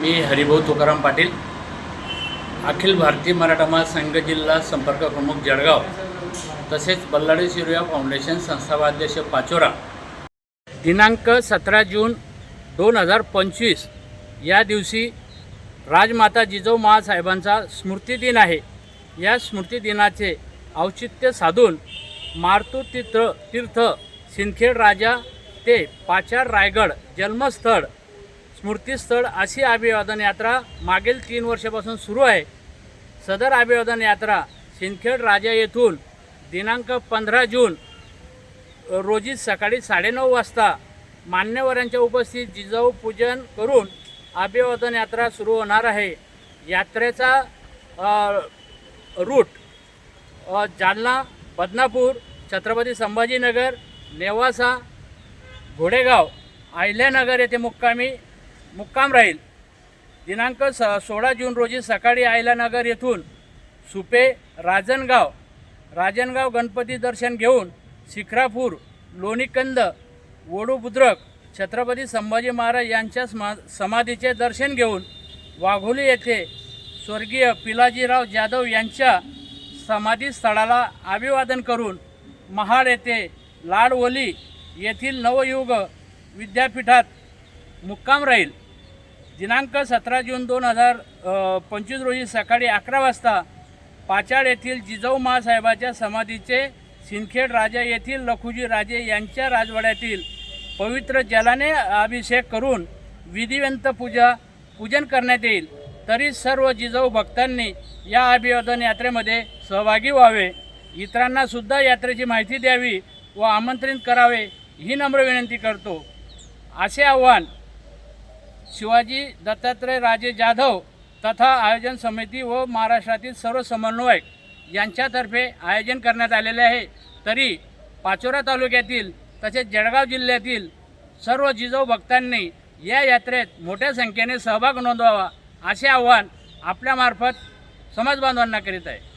मी हरिभाऊ तुकाराम पाटील अखिल भारतीय मराठा महासंघ जिल्हा संपर्क प्रमुख जळगाव. तसेच बल्लाडी शिरोया फाउंडेशन संस्थापाध्यक्ष पाचोरा. दिनांक सतरा जून दोन हजार पंचवीस या दिवशी राजमाता जिजाऊ महासाहेबांचा स्मृतिदिन आहे. या स्मृतिदिनाचे औचित्य साधून मारुती तीर्थ तीर्थ सिंदखेड राजा ते पाचार रायगड जन्मस्थळ स्मृतीस्थळ अशी अभिवादन यात्रा मागील तीन वर्षापासून सुरू आहे. सदर अभिवादन यात्रा सिंदखेड राजा येथून दिनांक पंधरा जून रोजी सकाळी साडेनऊ वाजता मान्यवरांच्या उपस्थित जिजाऊ पूजन करून अभिवादन यात्रा सुरू होणार आहे. यात्रेचा रूट जालना बदनापूर छत्रपती संभाजीनगर नेवासा घोडेगाव अहिल्यानगर येथे मुक्कामी मुक्काम राहील. दिनांक स सोळा जून रोजी सकाळी आयलानगर येथून सुपे राजनगाव राजनगाव गणपती दर्शन घेऊन शिखरापूर लोणीकंद वडू बुद्रक छत्रपती संभाजी महाराज यांच्या स्मा समाधीचे दर्शन घेऊन वाघोली येथे स्वर्गीय पिलाजीराव जाधव यांच्या समाधीस्थळाला अभिवादन करून महाड येथे लाडवली येथील नवयुग विद्यापीठात मुक्काम राहील. दिनांक सतरा जून दोन हजार पंचवीस रोजी सकाळी अकरा वाजता पाचाड येथील जिजाऊ महासाहेबाच्या समाधीचे सिंदखेड राजा येथील लखुजी राजे यांच्या राजवाड्यातील पवित्र जलाने अभिषेक करून विधिवंत पूजा पूजन करण्यात येईल. तरी सर्व जिजाऊ भक्तांनी या अभिवादन यात्रेमध्ये सहभागी व्हावे. इतरांनासुद्धा यात्रेची माहिती द्यावी व आमंत्रित करावे ही नम्र विनंती करतो. असे आव्हान शिवाजी दत्तात्रय राजे जाधव तथा आयोजन समिती व महाराष्ट्रातील सर्व समन्वयक यांच्यातर्फे आयोजन करण्यात आलेले आहे. तरी पाचोरा तालुक्यातील तसेच जळगाव जिल्ह्यातील सर्व जिजाऊ भक्तांनी या यात्रेत मोठ्या संख्येने सहभाग नोंदवावा असे आव्हान आपल्यामार्फत समाजबांधवांना करीत आहे.